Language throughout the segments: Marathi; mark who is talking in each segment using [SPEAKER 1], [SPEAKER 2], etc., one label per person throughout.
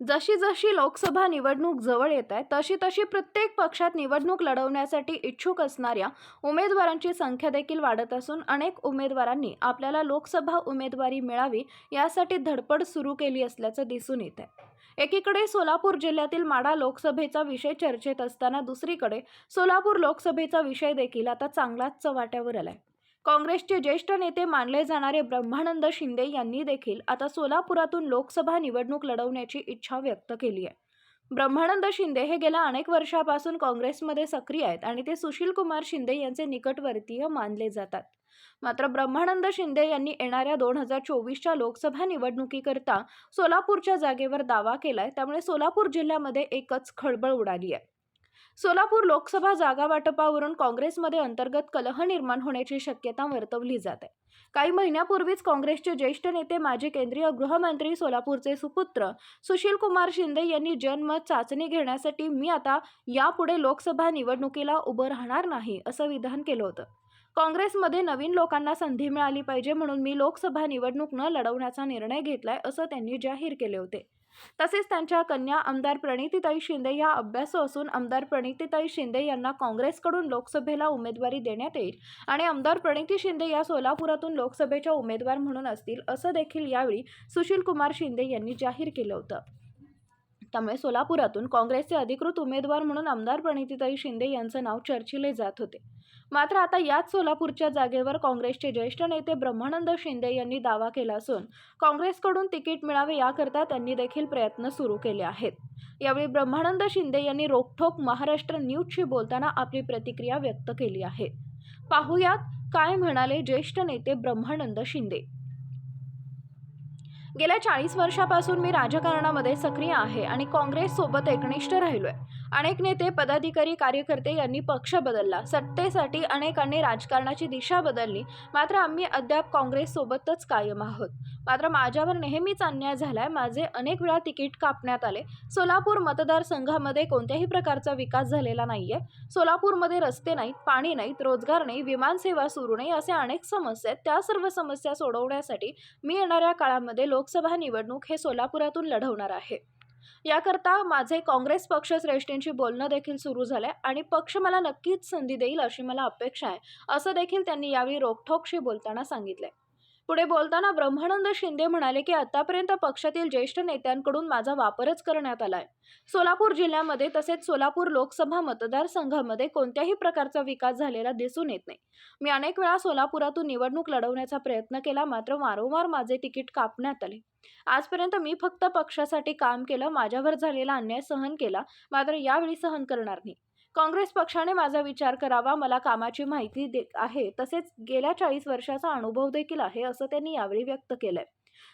[SPEAKER 1] जशी जशी लोकसभा निवडणूक जवळ येत आहे तशी तशी प्रत्येक पक्षात निवडणूक लढवण्यासाठी इच्छुक असणाऱ्या उमेदवारांची संख्या देखील वाढत असून अनेक उमेदवारांनी आपल्याला लोकसभा उमेदवारी मिळावी यासाठी धडपड सुरू केली असल्याचं दिसून येत आहे. एकीकडे सोलापूर जिल्ह्यातील माडा लोकसभेचा विषय चर्चेत असताना दुसरीकडे सोलापूर लोकसभेचा विषय देखील आता चांगलाच चव्हाट्यावर आलाय. काँग्रेसचे ज्येष्ठ नेते मानले जाणारे ब्रह्मानंद शिंदे यांनी देखील आता सोलापुरातून लोकसभा निवडणूक लढवण्याची इच्छा व्यक्त केली आहे. ब्रह्मानंद शिंदे हे गेल्या अनेक वर्षापासून काँग्रेसमध्ये सक्रिय आहेत आणि ते सुशील कुमार शिंदे यांचे निकटवर्तीय मानले जातात. मात्र ब्रह्मानंद शिंदे यांनी येणाऱ्या दोन हजार चोवीसच्या लोकसभा निवडणुकीकरता सोलापूरच्या जागेवर दावा केलाय त्यामुळे सोलापूर जिल्ह्यामध्ये एकच खळबळ उडाली आहे. सोलापूर लोकसभा जागा वाटपावरून काँग्रेसमध्ये अंतर्गत कलह निर्माण होण्याची शक्यता वर्तवली जात. आहे काही महिन्यापूर्वीच काँग्रेसचे ज्येष्ठ नेते माजी केंद्रीय गृहमंत्री सोलापूरचे सुपुत्र सुशील कुमार शिंदे यांनी जनमत चाचणी घेण्यासाठी मी आता यापुढे लोकसभा निवडणुकीला उभं राहणार नाही असं विधान केलं होतं. काँग्रेसमध्ये नवीन लोकांना संधी मिळाली पाहिजे म्हणून मी लोकसभा निवडणूक न लढवण्याचा निर्णय घेतलाय असं त्यांनी जाहीर केले होते. तसेच त्यांच्या कन्या आमदार प्रणितीताई शिंदे या अभ्यासू असून आमदार प्रणितीताई शिंदे यांना काँग्रेसकडून लोकसभेला उमेदवारी देण्यात येईल आणि आमदार प्रणिती शिंदे या सोलापुरातून लोकसभेच्या उमेदवार म्हणून असतील असं देखील यावेळी सुशील कुमार शिंदे यांनी जाहीर केलं होतं. त्यामुळे सोलापुरातून काँग्रेसचे अधिकृत उमेदवार म्हणून आमदार प्रणितीताई शिंदे यांचं नाव चर्चिले जात होते. मात्र आता याच सोलापूरच्या जागेवर काँग्रेसचे ज्येष्ठ नेते ब्रह्मानंद शिंदे यांनी दावा केला असून काँग्रेसकडून तिकीट मिळावे याकरता त्यांनी देखील प्रयत्न सुरू केले आहेत. यावेळी ब्रह्मानंद शिंदे यांनी रोखठोक महाराष्ट्र न्यूजशी बोलताना आपली प्रतिक्रिया व्यक्त केली आहे. पाहुयात काय म्हणाले ज्येष्ठ नेते ब्रह्मानंद शिंदे? गेल्या चाळीस वर्षापासून मी राजकारणामध्ये सक्रिय आहे आणि काँग्रेससोबत एकनिष्ठ एकनिष्ठ राहिलोय. अनेक नेते पदाधिकारी कार्यकर्ते यांनी पक्ष बदलला. सत्तेसाठी अनेकांनी राजकारणाची दिशा बदलली. मात्र आम्ही अद्याप काँग्रेससोबतच कायम आहोत. मात्र माझ्यावर नेहमीच अन्याय झालाय. माझे अनेक वेळा तिकीट कापण्यात आले. सोलापूर मतदारसंघामध्ये कोणत्याही प्रकारचा विकास झालेला नाहीये. सोलापूरमध्ये रस्ते नाहीत पाणी नाहीत रोजगार नाही विमानसेवा सुरू नाही असे अनेक समस्या आहेत. त्या सर्व समस्या सोडवण्यासाठी मी येणाऱ्या काळामध्ये लोक लोकसभा निवडणूक हे सोलापुरातून लढवणार आहे. याकरता माझे काँग्रेस पक्ष श्रेष्ठींशी बोलणं देखील सुरू झालंय आणि पक्ष मला नक्कीच संधी देईल अशी मला अपेक्षा आहे असं देखील त्यांनी यावेळी रोखठोकशी बोलताना सांगितलंय. पुढे बोलताना ब्रह्मानंद शिंदे म्हणाले की आतापर्यंत पक्षातील ज्येष्ठ नेत्यांकडून माझा वापरच करण्यात आलाय. सोलापूर जिल्ह्यामध्ये तसेच सोलापूर लोकसभा मतदारसंघामध्ये कोणत्याही प्रकारचा विकास झालेला दिसून येत नाही. मी अनेक वेळा सोलापुरातून निवडणूक लढवण्याचा प्रयत्न केला मात्र वारंवार माझे तिकीट कापण्यात आले. आजपर्यंत मी फक्त पक्षासाठी काम केलं माझ्यावर झालेला अन्याय सहन केला मात्र यावेळी सहन करणार नाही. काँग्रेस पक्षाने माझा विचार करावा मला कामाची माहिती दे आहे तसेच गेल्या चाळीस वर्षाचा अनुभव देखील आहे असं त्यांनी यावेळी व्यक्त केलंय.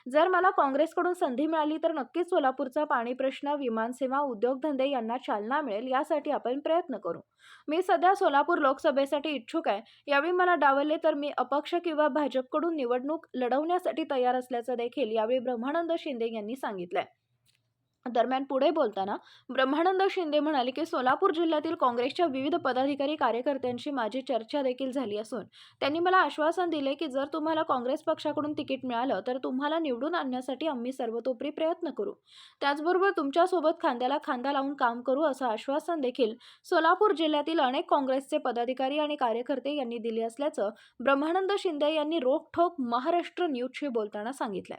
[SPEAKER 1] जर मला काँग्रेसकडून संधी मिळाली तर नक्कीच सोलापूरचा पाणी प्रश्न विमानसेवा उद्योगधंदे यांना चालना मिळेल यासाठी आपण प्रयत्न करू. मी सध्या सोलापूर लोकसभेसाठी इच्छुक आहे. यावेळी मला डावलले तर मी अपक्ष किंवा भाजपकडून निवडणूक लढवण्यासाठी तयार असल्याचं देखील यावेळी ब्रह्मानंद शिंदे यांनी सांगितलंय. दरम्यान पुढे बोलताना ब्रह्मानंद शिंदे म्हणाले की सोलापूर जिल्ह्यातील काँग्रेसच्या विविध पदाधिकारी कार्यकर्त्यांशी माझी चर्चा देखील झाली असून त्यांनी मला आश्वासन दिले की जर तुम्हाला काँग्रेस पक्षाकडून तिकीट मिळालं तर तुम्हाला निवडून आणण्यासाठी आम्ही सर्वतोपरी प्रयत्न करू. त्याचबरोबर तुमच्यासोबत खांद्याला खांदा लावून काम करू असं आश्वासन देखील सोलापूर जिल्ह्यातील अनेक काँग्रेसचे पदाधिकारी आणि कार्यकर्ते यांनी दिले असल्याचं ब्रह्मानंद शिंदे यांनी रोखठोक महाराष्ट्र न्यूजशी बोलताना सांगितलंय.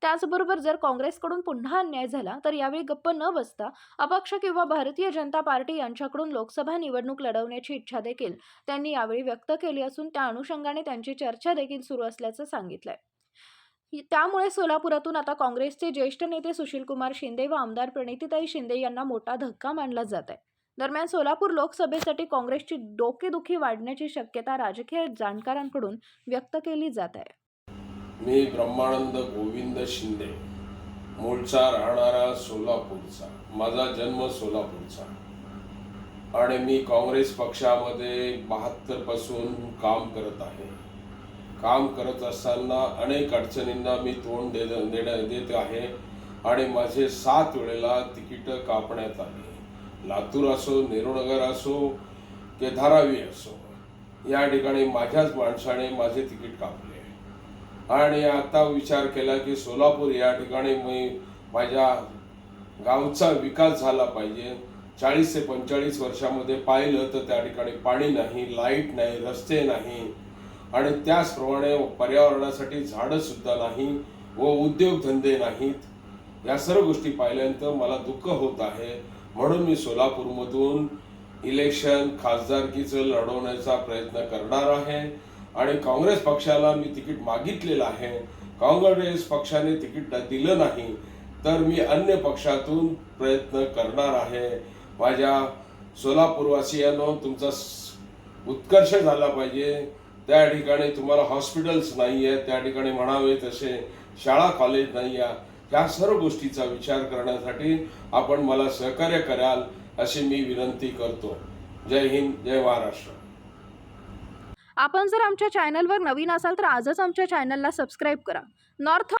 [SPEAKER 1] त्याचबरोबर जर काँग्रेसकडून पुन्हा अन्याय झाला तर यावेळी गप्प न बसता अपक्ष किंवा भारतीय जनता पार्टी यांच्याकडून लोकसभा निवडणूक लढवण्याची इच्छा देखील त्यांनी यावेळी व्यक्त केली असून त्या अनुषंगाने त्यांची चर्चा देखील सुरू असल्याचं सांगितलंय. त्यामुळे सोलापुरातून आता काँग्रेसचे ज्येष्ठ नेते सुशीलकुमार शिंदे व आमदार प्रणितीताई शिंदे यांना मोठा धक्का मानला जात आहे. दरम्यान सोलापूर लोकसभेसाठी काँग्रेसची डोकेदुखी वाढण्याची शक्यता राजकीय जाणकारांकडून व्यक्त केली जात आहे.
[SPEAKER 2] मी ब्रह्मानंद गोविंद शिंदे. मूळचा राहणारा सोलापूरचा. माझा जन्म सोलापूरचा. आणि मी काँग्रेस पक्षामध्ये बहात्तरपासून काम करत आहे. काम करत असताना अनेक अडचणींना मी तोंड दे देत आहे. आणि माझे सात वेळेला तिकीटं कापण्यात आली. लातूर असो नेहरूनगर असो के धारावी असो. या ठिकाणी माझ्याच माणसाने माझे तिकीट कापले. आणि आता विचार केला की सोलापूर या ठिकाणी मी माझ्या गावचा विकास झाला पाहिजे. चाळीस ते पंचेचाळीस वर्षामध्ये पाहिलं तर त्या ठिकाणी पाणी नाही लाइट नाही रस्ते नाही. आणि त्याचप्रमाणे पर्यावरणासाठी झाडंसुद्धा नाही व उद्योगधंदे नाहीत. या सर्व गोष्टी पाहिल्यानंतर मला दुःख होत आहे. म्हणून मी सोलापूरमधून इलेक्शन खासदारकीचं लढवण्याचा प्रयत्न करणार आहे. आणि काँग्रेस पक्षाला मी तिकीट मागितलेलं आहे. काँग्रेस पक्षाने तिकीट दिलं नाही तर मी अन्य पक्षातून प्रयत्न करणार आहे. माझ्या सोलापूरवासियांनो तुमचा स- उत्कर्ष झाला पाहिजे. त्या ठिकाणी तुम्हाला हॉस्पिटल्स नाही आहे त्या ठिकाणी म्हणावे तसे शाळा कॉलेज नाही आहे ह्या सर्व गोष्टीचा विचार करण्यासाठी आपण मला सहकार्य कराल अशी मी विनंती करतो. जय हिंद जय महाराष्ट्र.
[SPEAKER 1] आपण जर आमच्या चॅनलवर नवीन असाल तर आजच आमच्या चॅनलला सबस्क्राईब करा. नॉर्थ